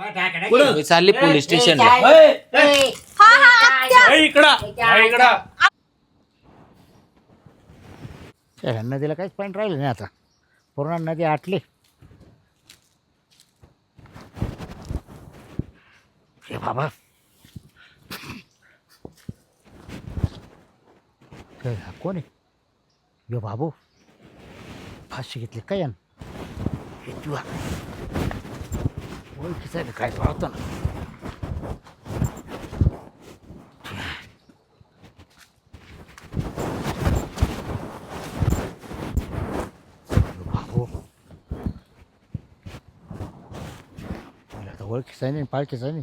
मी चालली पोलीस स्टेशनला. हा हा आत्या त्या नदीला काहीच पाणी राहिलं नाही आता. पूर्ण नदी आटली. हे बाबा. काय हा कोण आहे? यो बाबू. फाशी घेतली काय यानं? हे तुला ओळखीचं आहे काय पाहतो ना बाबू मला तर ओळखीच आहे नाही पाळखीच नाही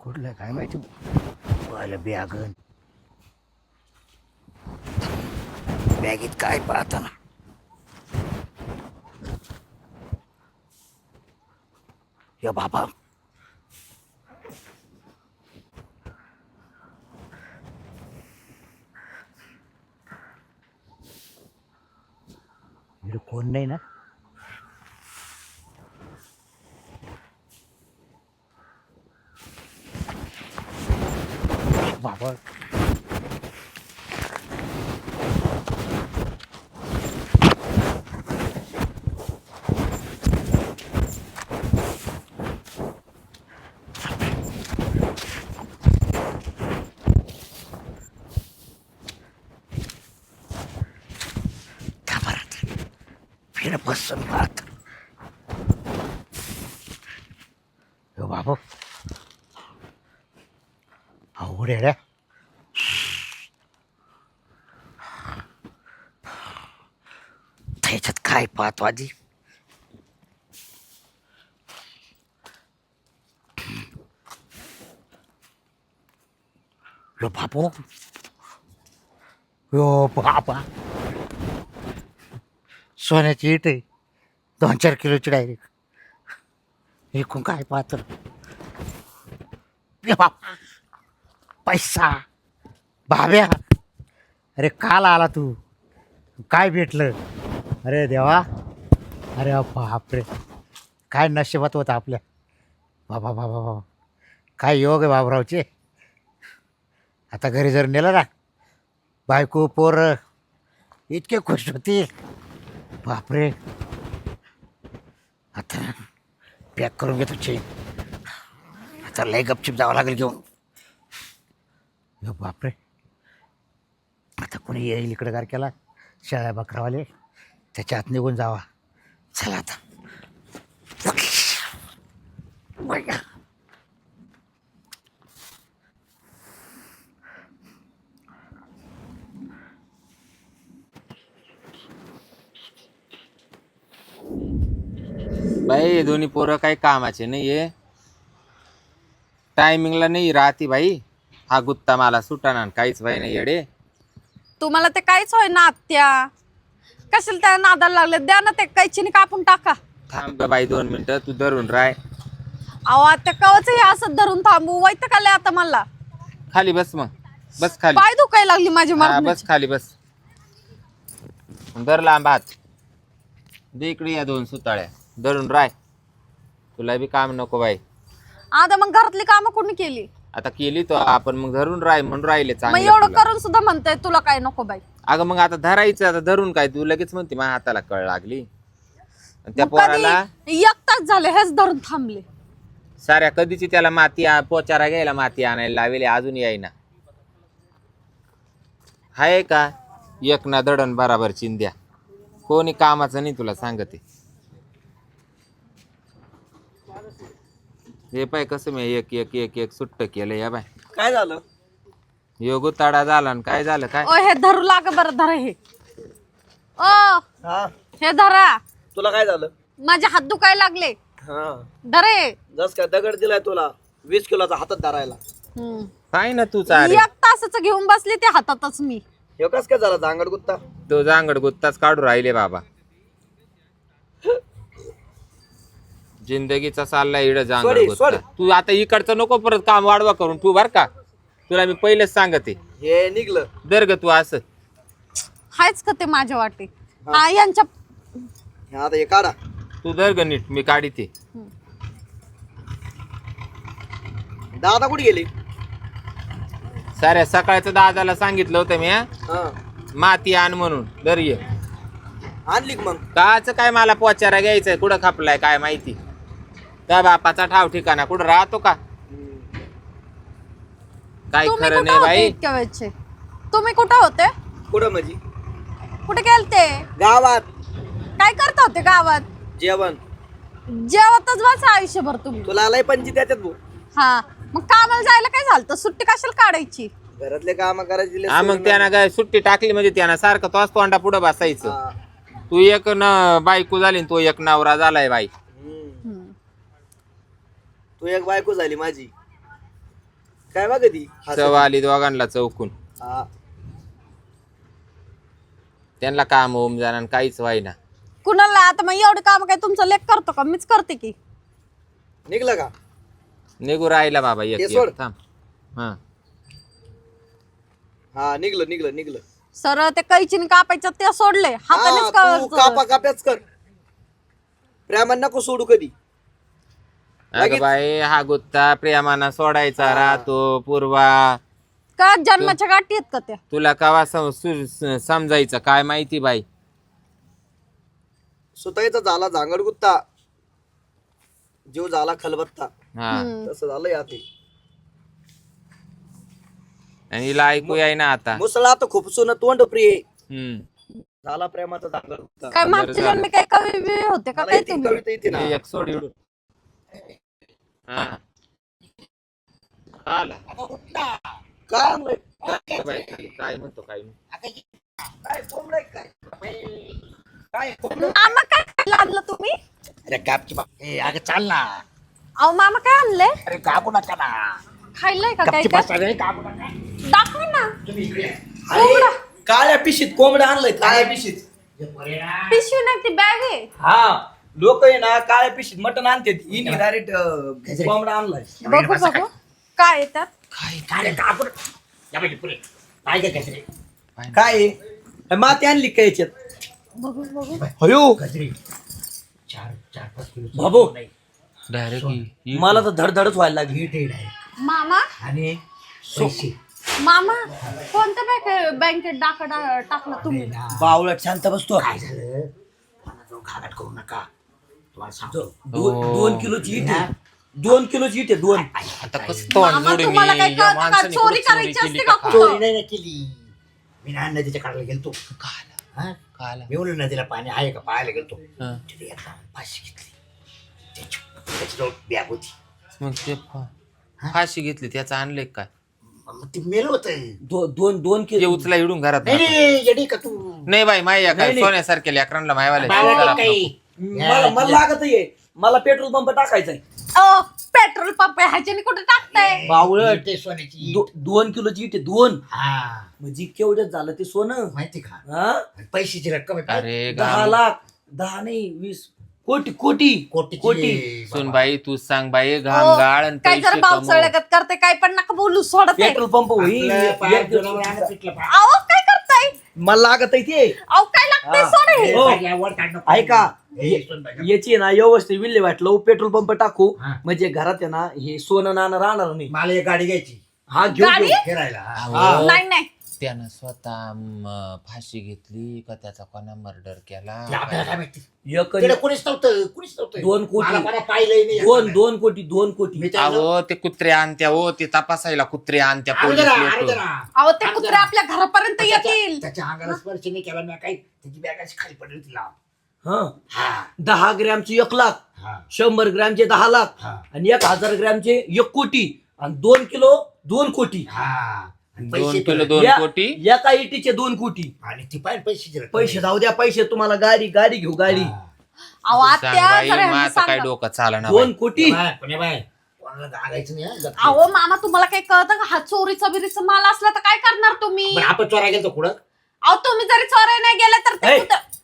कुठलं काय माहिती पाहिलं बॅगन बॅगेत काय पाहता या बाबा इकडे कोण नाही ना बाबा थांबा फिर बसून पाहत हो बाबू अवघड आहे रे त्याच्यात काय पाहतो आधी लो बापू यो बापा सोन्याची इट आहे दोन चार किलोची डायरेक्ट विकून काय पात्र बाप पैसा! भाव्या अरे काल आला तू. काय भेटलं? अरे देवा! अरे बापरे! काय नशिबात होतं आपल्या? बाबा बाबा बाबा! काय योग आहे बाबरावचे? आता घरी जर नेलं ना बायको पोरं इतके खुश होतील. बापरे! आता पॅक करून घेतो चेन. आता लय गपचिप जावं लागेल घेऊन. यो बापरे. आता कोणी येईल इकडे गार केला शेळ्या बकरावाले. त्याच्या आत निघून जावा. चला आता. बाई हे दोन्ही पोरं काही कामाचे नाहीये. टायमिंगला नाही राहती बाई हा गुत्ता मला सुटाना आणि काहीच बाई नाही येडे. तुम्हाला ते काहीच होय ना आत्या. कशाला त्या नादाला लागले? द्या ना ते कैचीने कापून टाका. थांब ग बाई दोन मिनिटं तू धरून राय अहो आत्या कवच हे असं धरून थांबू? वैत का आता मला? खाली बस मग. बस खाली. पाय दुखायला लागली माझी हा, मरण बस खाली बस. धर लांब हात. दे इकडे या दोन सुताळ्या. धरून राय. तुला बी काम नको बाई. आता मग घरातली कामं कोणी केली? आता केली तो आपण मग धरून राय म्हणून राहिले मग चांगलं एवढं तुला. करून सुद्धा म्हणताय तुला काय नको बाई. अगं मग आता धरायचं आता धरून काय? तू लगेच म्हणते माझ्या हाताला कळ लागली. आणि त्या मग पोराला कधी एक तास झाले हेच धरून थांबले. साऱ्या कधीची त्याला माती आ- पोचारा घ्यायला माती आणायला लावेली अजून येईना हाय का? एक ना दडण बराबर चिंध्या. कोणी कामाचं नाही तुला सांगते. हे पाय कसं मी एक एक एक एक सुट्ट केलं या बाय. काय झालं? योगो ताडा झाला आणि काय झालं काय? ओ हे धरू लाग बरं धरा हे. ओ हा? हे धरा. तुला काय झालं? माझे हात दुखायला लागले. हा. धरे जस काय दगड दिलाय तुला वीस किलोचा हातात धरायला. काय ना तू चारे? एक तासाचं घेऊन बसले ते हातातच मी. हे कस काय झाला जांगड गुत्ता? तो जांगड गुत्ताच काढू राहिले बाबा. जिंदगीचा चालला इड सोडी. तू आता इकडचं नको परत काम वाढवा करून तू बर का? तुला मी पहिलेच सांगते. हे निघलं. दर ग तू असं. हायच का ते माझ्या वाटे? हा. यांच्या हे आता हे काढा. तू दर ग नीट मी काढी ते. दादा कुठे गेले? साऱ्या सकाळचं दादाला सांगितलं होतं मी हा? हा. माती आण म्हणून दर ये. आणली का मग? काच काय मला पोचारा घ्यायचंय? कुठं खपलाय? काय माहिती? त्या बापाचा ठाव ठिकाणा. कुठं राहतो का? काय तुम्ही खरं कुठं नाही होते बाई. इतक्या वेळचे? तुम्ही कुठं होते? कुठं म्हणजे कुठे गेलते? गावात. काय करत होते गावात? जेवण. जेवतच बस आयुष्यभर तुम्ही. तुला आलाय पंची त्याच्यात भाऊ हा. मग कामाला जायला काय झालं तर सुट्टी कशाला काढायची? घरातले काम करायचे हा मग. त्यानं काय सुट्टी टाकली म्हणजे त्यानं सारखं तोच तोंडा पुढं बसायचं. हा. तू एक न बायको झाली तो एक नवरा झालाय बाई. तू एक बायको झाली माझी. काय बघ ती? चव आली दोघांना चौकून. हा. त्यांना काम होऊन जाणार आणि काहीच व्हायना. कुणाला आता मग एवढं काम काय तुमचं लेख करतो का? मीच करते की. निघलं का? निघू राहिला बाबा एक ते एक. सोड. थांब. हा. हा निघलं निघलं निघलं. सरळ ते कैचीने कापायचं ते सोडले हातानेच हा, तू कापा काप्याच कर. प्रेमान नको सोडू कधी. अगं लगेच- बाई हा गुत्ता प्रेमाना सोडायचा राहतो पूर्वा. का जन्माच्या गाठी आहेत का त्या? तुला कवा सम- सु- स- समजायचं? काय माहिती बाई? सुताईचा झाला झांगड गुत्ता. जीव झाला खलबत्ता. हा. हम्म. तसं झालं या ते आणि हिला ऐकू याय ना आता. मुसळा तर खूप सोनं तोंड प्रिय हम्म. झाला प्रेमाचा झांगड गुत्ता. काय मागच्या. जन्मी काय कवी बिवी होते का मला काय येते तुम्ही कविता येते ना. हे एक सोड काय आणलंय? काय बाई, काय म्हणतो काय नाही. काय कोंबडं आहे काय काय कोंबडं? मामा काय खायला आणलं तुम्ही? अरे बाप ए अगं चाल ना. अहो मामा काय आणलंय? अरे नका ना खायलंय का काय गपची काय? बस अरे कापू नका दाखव ना. तुम्ही इकडे या. अरे, काळ्या पिशीत कोंबडं आणलंय काळ्या पिशीत. हे. पिशवी नाही ती बॅग आहे. हा. लोक आहे ना काळ्या पिशीत मटण आणते हिने डायरेक्ट कोंबडा आणलाय. बघू बघू. काय त्यात? काय काय. काय काय गजरे? काय आहे? हे माती आणली काय याच्यात? बघू बघू. हयो गजरे. चार चार पाच किलो बाबू. ही- मला तर धडधडच व्हायला लागली. आहे मामा? आणि पैसे. मामा कोणत्या बँक बँकेत डाका टाकला तुम्ही. बावळट शांत बसतो. काय झालं? मला घागाट करू नका. सांगतो. हो. दोन किलोची इट आहे. दोन किलोची इट आहे दोन. आता कसं तोंड मामा जोडी तुम्हाला मी काय या कळतं का? माणसाने चोरी कुठं करायची चोरी असते केली का? का? चोरी कुठं नाही ना केली. मी ना नदीच्या काढायला गेलतो. हा? काला. मी म्हणलो नदीला पाणी आहे का? पाहायला गेलतो. हा. तिथे फाशी घेतली. त्याची त्याच्याजवळ बॅग होती. मग ते फा- फाशी घेतली त्याचं आणलंय काय? मग ते मेलं होत. दो- दोन दोन ते किलो उचला इडून घरात नाही टाका. नाही, येडी का तू? नाही बाई माया काय नाही, नाही. सोन्यासारखे लेकरांना मायवाले बाळा काही मला मला लागत आहे मला पेट्रोल पंप टाकायचाय अ, पेट्रोल पंप ह्याच्याने कुठे टाकताय? बावळट ते सोन्याची दो- दोन किलोची इट आहे दोन. हा. म्हणजे केवढ्यात झालं ते सोनं. माहिती का? हा? पैशाची रक्कम आहे. अरे दहा गाम- लाख दहा नाही वीस कोटी कोटी. कोटीची कोटी. सुन बाई तू सांग बाई घाम अहो, गाळ आणि काय जरा पैसे पावसाळ्यागत करते काय पण नका बोलू सोडत आहे. पेट्रोल पंप होईल. एक- दिवस-. अहो काय करताय? मला लागत आहे ते. अहो काय लागतंय हा. सोड हे. हो. ऐका. याची आहे ना व्यवस्थित विल्हे वाटलं पेट्रोल पंप टाकू. हा. म्हणजे घरात आहे ना हे सोनं नाणं राहणार नाही. मला एक गाडी घ्यायची. हा घेऊ गाडी? घेऊ. फिरायला. हा. अहो, नाही नाही. त्यानं स्वतः म, फाशी घेतली का त्याचा कोणा मर्डर केला? ते आपल्याला काय माहिती? एक तिकडे कुणीच नव्हतं कुणीच नव्हतं. दोन कोटी. मला कोणा पाहिलंही नाही दोन दोन कोटी दोन कोटी. मी अहो ते कुत्रे आणत्या हो ते तपासायला कुत्रे आणत्या आणू पोलीस दे ना, आणू दे लोक. ना. अहो ते कुत्रे. आपल्या घरापर्यंत त्याच्या- येतील. त्याच्या अंगाला स्पर्श नाही केला मी काही त्याची बॅग अशी खाली पडली तिला हा. हा. दहा ग्रॅमचे एक लाख हा. शंभर ग्रॅमचे दहा लाख हा. आणि एक हजार ग्रॅमचे एक कोटी आणि दोन किलो दोन कोटी. हा. आणि दोन पैसे किलो तर- दोन या- कोटी. एका इटीचे दोन कोटी. आणि ती पाहिजे पैसे. पैसे जाऊ द्या पैसे तुम्हाला गाडी गाडी घेऊ गाडी. हा. अहो सांग आत्या बाई काय सांगा. डोकं चाला ना दोन कोटी? बाय, पुणे बाय कोणाला गागायचं नाही हा, गप्प. अहो मामा तुम्हाला काही कळतं का? हा चोरीचा बिरीचा माल असला तर काय करणार तुम्ही? बरं, आपण चोरा गेलो कुठं? अहो तुम्ही जरी चोराय नाही गेले तर ते. कुठं-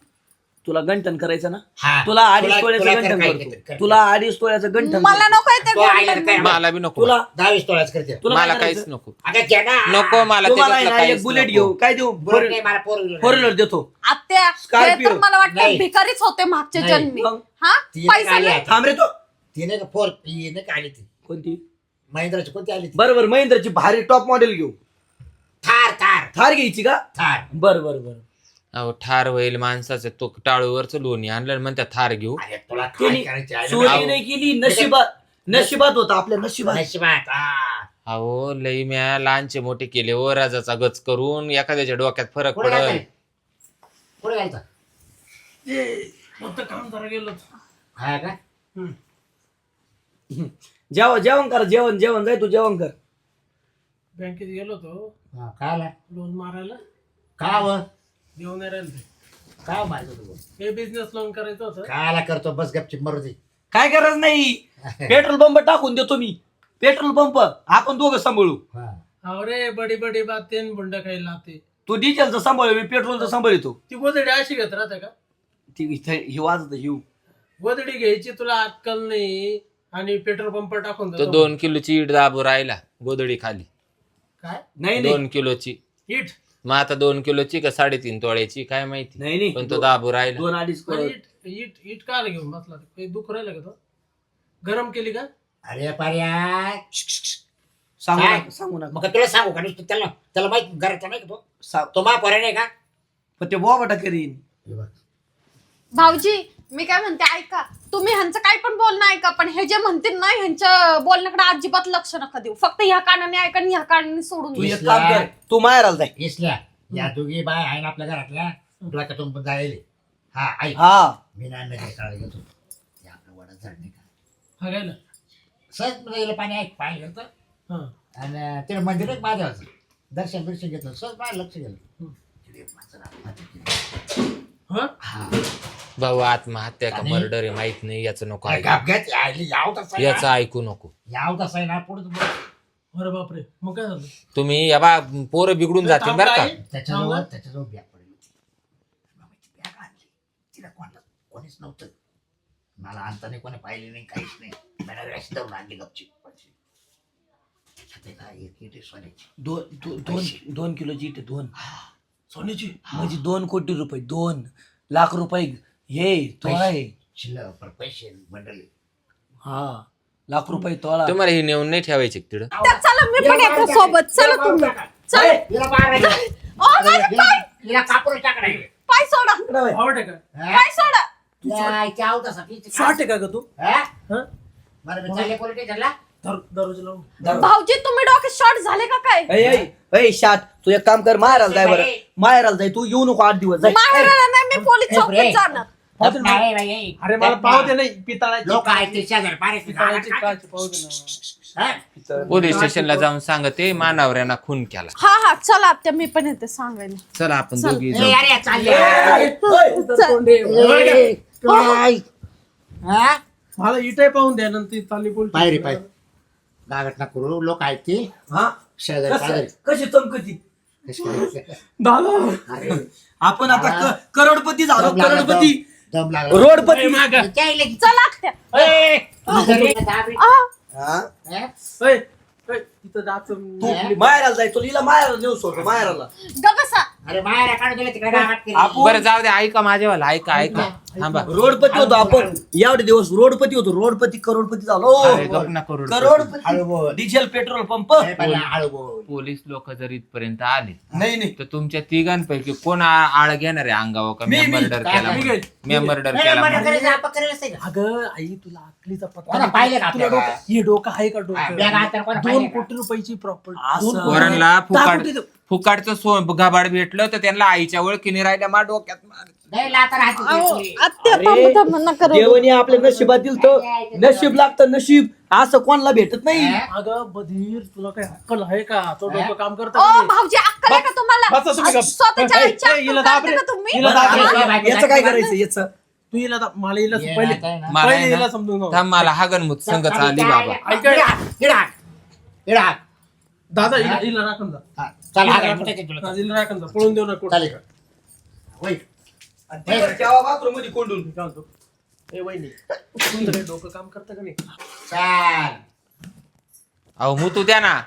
तुला गंठन करायचं ना हा. तुला अडीच तुला- तोळ्याचं गंठन करतो कर- कर. तुला अडीच तोळ्याचं गंठन मला करतो. नको ते तो आईला गंठन. काय मला बी नको तुला दहावीस तोळ्याच करते तुला मला काय काहीच करायचं? नको अगं घ्या ना नको मला तुम्हाला आहे त्याच्यातलं ना, एक काहीच बुलेट नको. घेऊ काय देऊ पोरं नाही, मला फोर फोर व्हीलर देतो आत्या हे Scorpio. मला वाटतं नाही. भिकारीच होते मागच्या नाही. जन्मी मग? हा ती पैसा आली नाही आता. थांब रे तो ती नाही का फोर ती नाही का आली ती कोणती महिंद्राची कोणती आली ती बरोबर महिंद्राची भारी टॉप मॉडेल घेऊ थार थार थार घ्यायची का थार बर बर बर अहो ठार होईल माणसाचं तो टाळूवरच लोणी आणलं आणि म्हणतात थार घेऊ. अरे तुला काय तिने करायची? आहे? चोरी नाही. केली नशिबात नशिबात होता आपल्या नशिबात. नशिबात हा. अहो लई म्या लहानचे मोठे केले ओ राजाचा गच करून एखाद्याच्या डोक्यात फरक कुठे पडल. घालता कुठे घालता फक्त काम करा गेलो. हा का? जेवण जेवण कर जेवण जेवण जाय तू जेवण कर. बँकेत गेलो होतो. हा, काय आला लोन मारायला. का व? देऊन नाही राहिले. ते. काय मारतो तू हे बिझनेस लोन करायचं होतं. काय आला करतो बस गपची मरू दे. काय गरज नाही. पेट्रोल पंप टाकून देतो मी. पेट्रोल पंप आपण दोघं सांभाळू. हा. अरे बडी बडी बात तेन बुंड काही लाते. तू डिझेलचं सांभाळ मी पेट्रोलचं सांभाळतो ती गोदडी अशी घेत राहते का? ती इथे ही वाजत हिव गोदडी घ्यायची तुला अक्कल नाही आणि पेट्रोल पंप टाकून तो देतो. दोन किलोची इट दाबू राहिला गोदडी खाली. काय? नाही नाही. दोन किलोची. इट मग आता दोन किलोची का साडेतीन तोळ्याची काय माहिती? नाही नाही. पण तो दाबू राहिला. दोन अडीच पण करोड. इट इट इट घेऊन बसला? ते? काही दुःख राहिलं का तो? गरम केली का? अरे पर्या सांगू काय? नका सांगू नका. मग तुला सांगू का? नुसतं त्याला त्याला माहीत घराचा नाही का तो? सांग तो मा पर्या नाही का? पण ते बोबाटा करीन. भाऊजी मी काय म्हणते ऐका. तुम्ही ह्यांचं काही पण बोलणं ऐका पण हे जे म्हणतील ना ह्यांच्या बोलण्याकडे अजिबात लक्ष नका देऊ. फक्त ह्या कानाने ऐका आणि ह्या कानाने सोडून तू द्या. एक काम कर तू माहेराला जाय. इसल्या या दोघी बाय आहे ना आपल्या घरातल्या तुला का तुम्ही जायले हा ऐक. हा. मी नाही नदी काढ घेतो. ते आपलं वडा झाड नाही का? बघायला सहजमध्ये पाणी ऐक पाणी घेतो. हा. आणि तिने मंदिरात माझ्यावरचं दर्शन बिर्शन घेतलं सहज माझ्या लक्ष गेलं. हा? हा. भाऊ आत्महत्या का आणि- मर्डर आहे माहीत नाही याचं नको ऐकू. याव तसा आहे याचं ना. ऐकू नको. याव तसा आहे ना? पुढे अरे बापरे मग काय झालं? तुम्ही या बा पोरं बिघडून जातील बरं का? त्याच्याजवळ त्याच्याजवळ बॅग पडली. होती मामाची बॅग आणली. तिला कोणाला कोणीच नव्हतं. मला आणता नाही कोणी पाहिले नाही काहीच नाही. धरून आणली गपची एक इटे सोन्याची. दोन दो- दोन दोन किलोची इट आहे, दोन. सोन्याची? म्हणजे दोन कोटी रुपये दोन लाख रुपये हे तोळा आहे शिल्लक पर पैसे मंडळी. हा लाख रुपये तोळा तुम्हाला हे नेऊन नाही ठेवायचे का तिकडं चला मी पण येतो सोबत. चला तुम्ही. चल. हिला मारायला. ओ, माझे पाय. हिला कापूर पाय सोडा. आवड का? पाय सोडा. शॉर्ट आहे का ग तू? हा? बरं मी चालले पोलीस स्टेशनला. दर- दरवाजा लावून. भाऊजी तुम्ही डोक्यात शॉर्ट झाले का काय? ऐ, ऐ, ऐ, शाट तू एक काम कर माहेराला जाय बरं. माहेराला जाय तू येऊ नको आठ दिवस. जाय. माहेराला नाही मी पोलीस चौकीत रे. जाणार नाही बाई, अरे मला पाव दे नाही पितळाची. लोक आहेत शेजारी पितळाची काच ना पोलीस स्टेशनला जाऊन सांगते मानावऱ्यांना खून केला. हा हा चला आत्या मी पण येते सांगायला. चला आपण चल. दोघी जाऊ. अरे चालले. चल. हा? मला इटे पाहून द्या नंतर चालली बोल पायरी पाय. गावात ना करू लोक आहेत ते. हा? शेजारी पाजारी. कशी चमकती? कशी करायचं? दादा. अरे, आपण आता क- करोडपती झालो दम लागला, त्याला की- चला. ए, हा? हा? तिथं जायचं तू माहेराला जाय तुला हिला माहेराला नेऊ सोडतो माहेराला ग बसा अरे मायरा काढून दिलं तिकडे गावात केली. आपण- बरं जाऊ दे ऐका माझ्यावाला ऐका ऐका थांबा रोडपती होतो आपण एवढे दिवस रोडपती होतो रोडपती करोडपती झालो अरे गप ना करू करोडपती हळू बोल. डिझेल पेट्रोल पंप ए, पहिला हळू बोल. पोलीस लोक जर इथपर्यंत आले नाही नाही तर तुमच्या तिघांपैकी कोण आ- आळ घेणार आहे अंगावर का मी-. मर्डर काय- केला मी मर्डर नाही, केला मर्डर म्हणून. करायचं, आपण करायला असते का? अगं आई तुला अकलीचा कोणा पाहिलं का तुला आपल्याला? डोकं हे डोकं आहे का हा, बॅग डोकं हातात कोणा दोन पाहिलं का? कोटी रुपयाची प्रॉपर्टी असं. वरणला फुकाट फुकाटचं घाबाड भेटलं तर त्यांना आईच्या ओळखीने राहिल्या मा डोक्यात मार. नाही, लाथा राहते अहो, तिथे. आत्या अरे, थांब थांब नका रडू. देवाने आपल्या नशिबात दिल तर नशीब लागतं नशीब असं कोणाला भेटत नाही हा? अगं बधीर तुला काही अक्कल आहे का तो? डोकं काम करत ओ भाऊजी अक्कल आहे का तुम्हाला बसा तुम्ही गप. स्वतःच्या ए, आईची ए, अक्कल हिला काढता दाब रे. का तुम्ही हिला बरं, दाब आपल्या- रे. आपल्या बायकोला याचं काय. करायचं याचं तू हिला दाब. मला हिला ये पहिले आता आहे ना. मला पहिले आहे हिला ना, समजून. थांब मला हागनमुत संगत आली बाबा ऐक इकडे हाक, इकडे हाक, इकडे हाक. दादा राखून जा. हा, चल, हाक, तुला? जा. हिला राखून जा. पळून देऊ नको चालेल? होय. ते बाथरूममध्ये कोंडून. मी काय म्हणतो? ए वहिनी. तुमचं काही डोकं काम करतं का नाही? चाल. अहो मुतू द्या ना.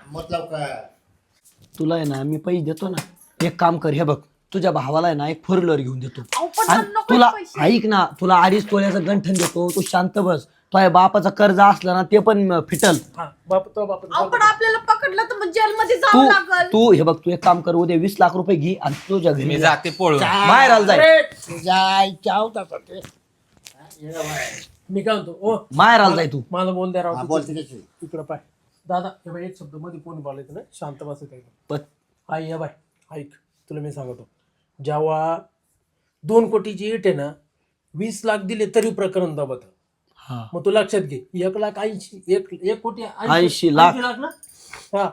तुला आहे ना मी पैसे देतो ना. एक काम कर हे बघ. तुझ्या भावाला आहे ना एक फोर व्हीलर घेऊन देतो. अहो, पण आणि नको तुला पैसे. ऐक ना तुला अडीच तोल्याचं गंठन देतो. तू शांत बस. तुझ्या बापाचं कर्ज असलं ना ते पण फिटल. हा बाप तो बाप अहो पण आपल्याला पकडलं तर मग जेलमध्ये तू जावं लागल. तू हे बघ तू एक काम कर उद्या वीस लाख रुपये घे आणि तुझ्या घरी मी जा. जाते पळून. बाहेर आला जाय. तुझ्या आईच्या अवताचा ते. मी काय म्हणतो ओ. माहेर आला जाय तू. माझं बोल द्या हा, राव बोल तिच्याशी. इकडं पाय. दादा हे बाय एक शब्दमध्ये कोणी बोलायचं ना शांत बसत आहे पण आई या बाय. ऐक तुला मी सांगतो. जेव्हा दोन कोटीची इट आहे ना वीस लाख दिले तरी प्रकरण दबत. हा. मग तू लक्षात घे. एक लाख ऐंशी एक एक कोटी ऐंशी लाख. ना? हा.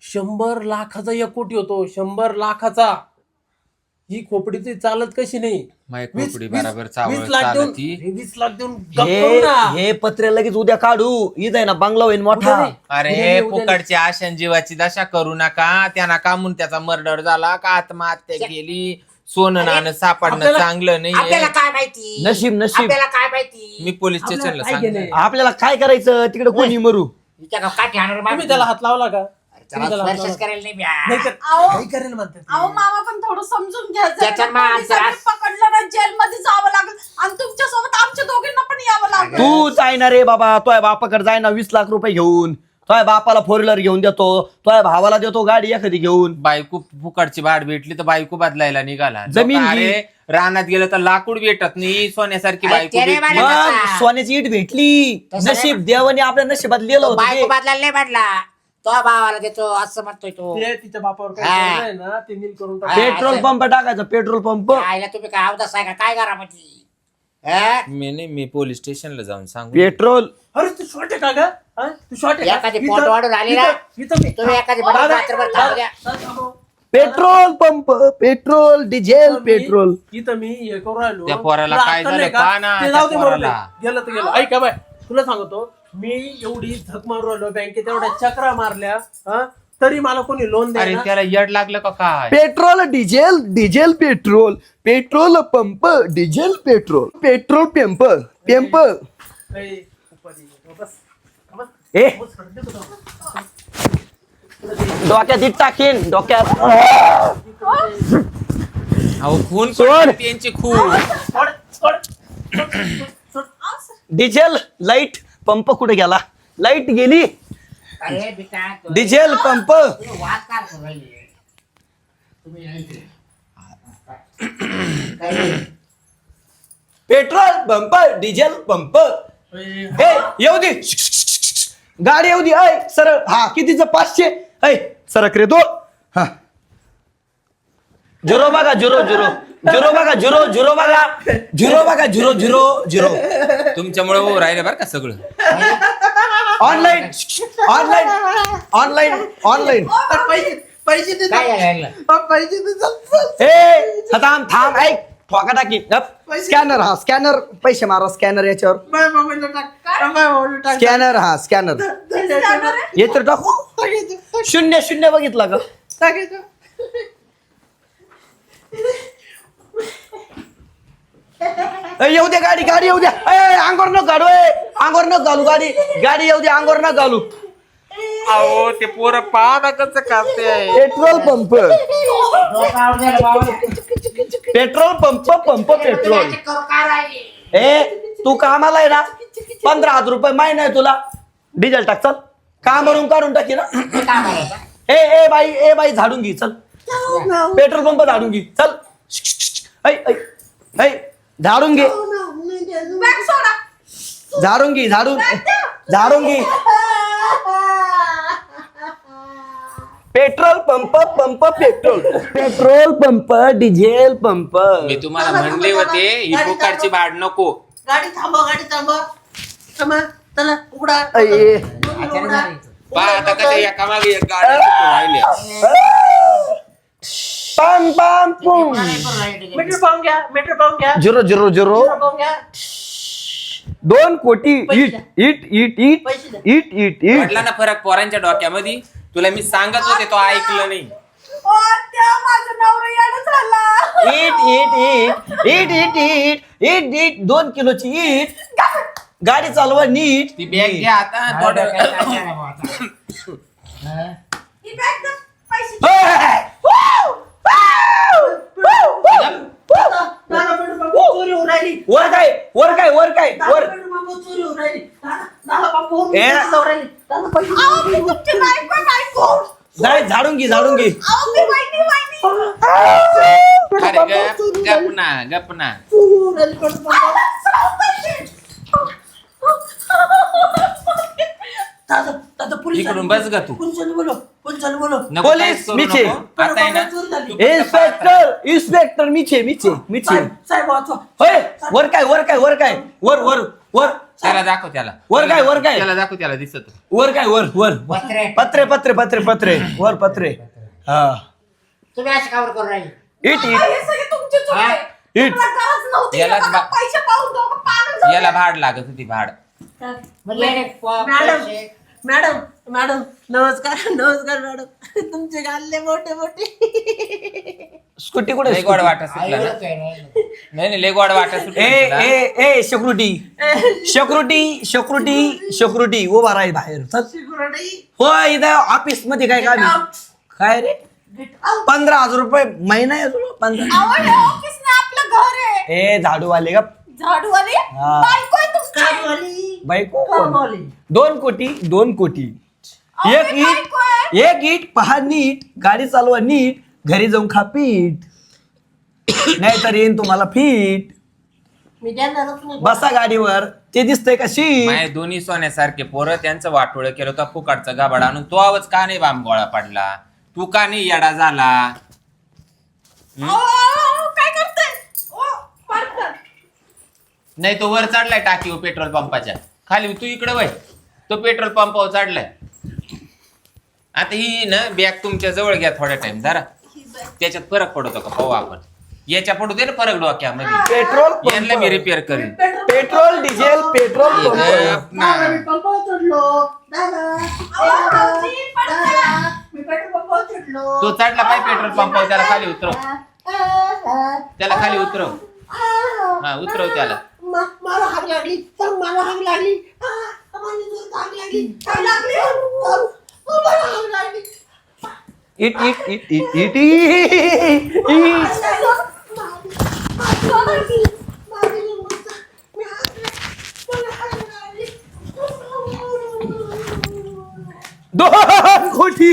शंभर लाखाचा एक कोटी होतो. शंभर लाखाचा. ही खोपडी ती चालत कशी नाही? माय वीस- खोपडी वीस- बराबर वीस चावळ लाख देऊन चालती हे वीस लाख देऊन गप्प हे करू ना. हे पत्रे लगेच उद्या काढू. ईद आहे ना बंगला होईल उद्या मोठा. अरे उद्या नाही, उद्या फुकटची आशन जीवाची दशा करू नका. त्यांना कामून त्याचा मर्डर झाला? का आत्महत्या केली? सोनं नाणं सापडणं आपल्याला- चांगलं नाही आपल्याला काय माहिती? नशीब नशीब. आपल्याला काय माहिती? मी पोलीस आपल्याला स्टेशनला काय सांगतो घेणे? आपल्याला काय करायचं? तिकडे कोणी मरू? का तुम्ही माहिती? त्याला हात लावला का? अरे तुम्ही त्याला त्याला हात स्पर्शच लावला? करायला नाही नाही म्या. कर- अहो. काही करेल म्हणतात ते. अहो मामा पण थोडं समजून घ्या. जर त्याच्यात का मग पोलिसांनी अंतरास- पकडलं ना जेलमध्ये जावं लागेल. आणि तुमच्यासोबत आमच्या दोघींना पण यावं लागेल. तू जाय ना रे बाबा. तोय बापाकडे जाय ना वीस लाख रुपये घेऊन. तोय बापाला फोर व्हीलर घेऊन देतो तोय भावाला देतो गाडी एखादी घेऊन बायको फुकटची भाड भेटली तर बायको बदलायला निघाला जमीन लोकं, घे. अरे रानात गेलं तर लाकूड भेटत नाही सोन्यासारखी अरे बायको भेटली. बाळा. मग? सोन्याची ईट भेटली तसं नशीब देवाने आपल्या नशिबात लिहिलं तो होतं बायको ते. बदलायला नाही म्हटला तो भावाला देतो असं म्हणतोय तो ते तिच्या बापावर हा. काय आहे ना ते नील करून टाक. पेट्रोल पंप टाकायचा पेट्रोल पंप आईला तुम्ही काय अवदास आहे का काय करा हा? मी नाही मी पोलीस स्टेशनला जाऊन सांगू पेट्रोल अरे तू शॉर्ट आहे का ग हा? तू शॉर्ट आहे का? एखादी इथं- पोट वाढून आली ना? इथं- इथं मी- तुम्ही एखादी बडा दादा, रात्रभर दादा, थांबू द्या. दादा, पेट्रोल पंप पेट्रोल डिझेल इथं मी- पेट्रोल इथं मी हे करू राहिलो त्या पोराला तुला काय अक्कल झालं? नाही का? पहा ना, ते जाऊ दे. गेलं तर गेलं ऐका बाय तुला सांगतो मी एवढी झक मारू राहिलो बँकेत एवढ्या चक्रा मारल्या हा? तरी मला कोणी लोन अरे द्या त्याला यड लागलं का काय? Petrol diesel diesel petrol petrol pump diesel petrol. Petrol pump pump. ए. डोक्यात इट टाकीन. डोक्यात. अहो खून सोड. पडली त्यांची खून. डिझेल लाइट पंप कुठे गेला? लाइट गेली. अरे बिका तो- डिझेल पंप. तुम्ही वाद काय करू राहिले? तुम्ही नाही ते. काय? Petrol pump diesel pump. ए येऊ दे. गाडी येऊ दे. ऐ सर हा कितीचं पाचशे? ऐ सरक रे तो हा. झिरो बघा झिरो झिरो झिरो बघा झिरो झिरो बघा. झिरो बघा झिरो झिरो झिरो. तुमच्यामुळे हो राहिलं बरं का सगळं. ऑनलाईन ऑनलाईन ऑनलाईन ऑनलाईन पैसे पैसे दे काय? पैसे दे चल. ए थांब थांब ऐक. ठोका टाकी. स्कॅनर हा स्कॅनर पैसे मारा स्कॅनर याच्यावर. माझ्या मोबाईलला टाक. माझ्या मोबाईलला टाक. स्कॅनर हा स्कॅनर ये तर टाकू. शून्य शून्य बघितलं का? टाकायचं. ए, येऊ दे गाडी गाडी येऊ द्या ए अंगोर न घालू ए. अंगोर न घालू गाडी. गाडी येऊ दे अंगोर न घालू. अहो ते पोरं पाहता कसं कापते. Petrol pump. द्या. Petrol pump pump petrol? ए तू कामाला आहे ना. पंधरा हजार रुपये माहिती आहे तुला. डिझेल टाक चल. कामावरून काढून टाकी ना. हे? ए ए बाई ए बाई झाडून घे चल. पेट्रोल पंप झाडून घे चल. ऐ ऐ ऐ. झाडून घे. बॅग सोडा. झाडून घे झाडून. झाडून घे. Petrol pump pump petrol. Petrol pump diesel pump. मी तुम्हाला म्हणले होते ही फुकटची भाड नको. गाडी थांबव गाडी थांबव. थांबा चला उघडा. पहा आता कसं एका मागे एक गाड्या राहिल्या पाम पाम पुम? मीटर पाहून घ्या मीटर पाहून घ्या झिरो झिरो झिरो मीटर पाहून घ्या दोन कोटी इट इट इट इट पैसे द्या. इट इट इट पडला ना फरक पोरांच्या डोक्यामध्ये. तुला मी सांगत होते तो ऐकलं नाही. माझं नवरा याडच झाला. इट इट इट इट इट इट इट इट दोन किलोची इट गाडी चालवा नीट ती बॅग घ्या आता थोडं. ही बॅग दे, पैसे वर काय वर काय वर काय वर ए, अहो, मी तुमची बायको बायको जाय झाडून घे झाडून घे अहो मी वहिनी वहिनी अरे गप गप ना गप ना इकडून बस ग तू. नको पोलीस, काहीच करू मिचे. नको. आता आहे ना? तू फक्त इन्स्पेक्टर इन्स्पेक्टर मीचे मीचे मीचे होय वर काय वर काय वर काय? वर वर वर. त्याला दाखव त्याला. वर काय, वर काय? त्याला दाखव त्याला दिसत वर काय वर वर. पत्रे. पत्रे पत्रे पत्रे पत्रे. वर पत्रे. हा. तुम्ही अशी कावर करू राहिली? इट इट हे सगळे तुमचे चूक. आहे. इट मला गरज नव्हती यालाच लोकांना बा- पैसे पाहून दोघं पागल झाले. याला भाड लागत होती भाड. म्हणजे येणे प- मॅडम पैसे. मॅडम मॅडम नमस्कार नमस्कार मॅडम. तुमचे गाल्ले मोठे मोठे. स्कूटी कुठे लय गोड वाटा सुटला ना. नाही नाही लय गोड वाटा ए सुटला ए ए शेक्रुटी. शेक्रुटी शेक्रुटी शेक्रुटी. उभा राही बाहेर. चल. हो इथं ऑफिसमध्ये काय काम आहे? काय रे? पंधरा हजार रुपये महिना आहे तुला? पंधरा. हे ऑफिस ना आपलं घर आहे. ए झाडूवाले का झाडूवाली? हा. बायको बायको दोन कोटी दोन कोटी. अहो, एक मी इट बायको आहे. एक इट पहा नीट गाडी चालवा नीट घरी जाऊन खा पीठ. नाही तर येईन तुम्हाला फीट. मी देणारच नाही. बसा गाडीवर ते दिसतंय का शीट? माझे दोन्ही सोन्यासारखे पोरं त्यांचं वाटोळ केलं होतं फुकाटचं गाबाड आणून. तो आवाज का नाही बाम गोळा पडला? तू का नाही येडा झाला? अहो, अहो, अहो, काय करताय ओ, पार्टनर. नाही तो वर चढलाय टाकीवर पेट्रोल पंपाच्या. खाली तू इकडे वय तो पेट्रोल पंपावर चढलाय आता ही ना बॅग तुमच्या जवळ घ्या थोड्या टाइम जरा त्याच्यात फरक पडतो का? पाहू आपण. याच्या पडू दे ना फरक डोक्यामध्ये. पेट्रोल यांना मी रिपेअर करीन. Petrol diesel petrol pump. गप ना. दादा मी पंपावर चढलो. दादा. अहो, भाऊजी, पटकन. दादा. मी पेट्रोल पंपावर चढलो. तो चढला पाय पेट्रोल पंपावर त्याला खाली उतरव. त्याला खाली उतरव. हा उतरव त्याला. मला हाक लागली तर मला हाक लागली. हाक हाक मला हाक इट इट इट इट इट दोन कोटी.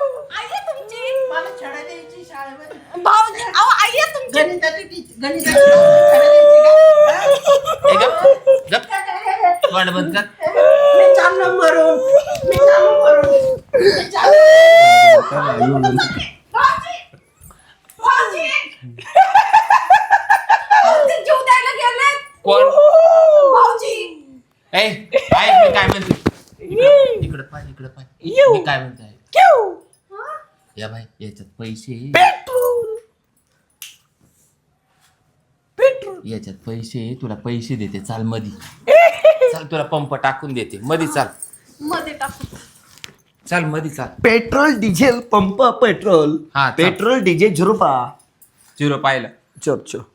आई आहे तुमची. मला छडा द्यायची शाळेमध्ये. भाऊजी अहो आई आहे तुमची. गणिताची टीच- गणिताची छडा द्यायची ए, गप गप. तोंड बंद कर का? मी चाललो मरून. मी चाललो मरून. मी चाललो भाऊजी भाऊजी. भाऊजी जीव द्यायला गेलेत. कोण? भाऊजी. ए ऐक मी काय म्हणतो इकडं इकडं पाय इकडं पाय. मी काय म्हणतोय? या भाई याच्यात पैसे. पेट्रोल! पेट्रोल! याच्यात पैसे तुला पैसे देते चाल मधी. चाल तुला पंप टाकून देते. मधी चाल. मध्ये टाकू चाल मधी चाल. Petrol diesel pump petrol. हा, चल. पेट्रोल डिझेल झिरोपा. झिरो पाहिलं. चप चप.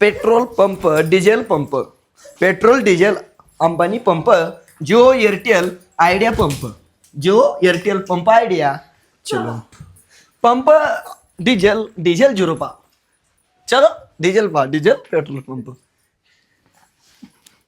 Petrol pump diesel pump. Petrol diesel Ambani pump. Jio Airtel Idea pump. Jio Airtel pump Idea. चलो। पंप डीजल डीजल झिरो चलो डीजल पा डीजल पेट्रोल पंप।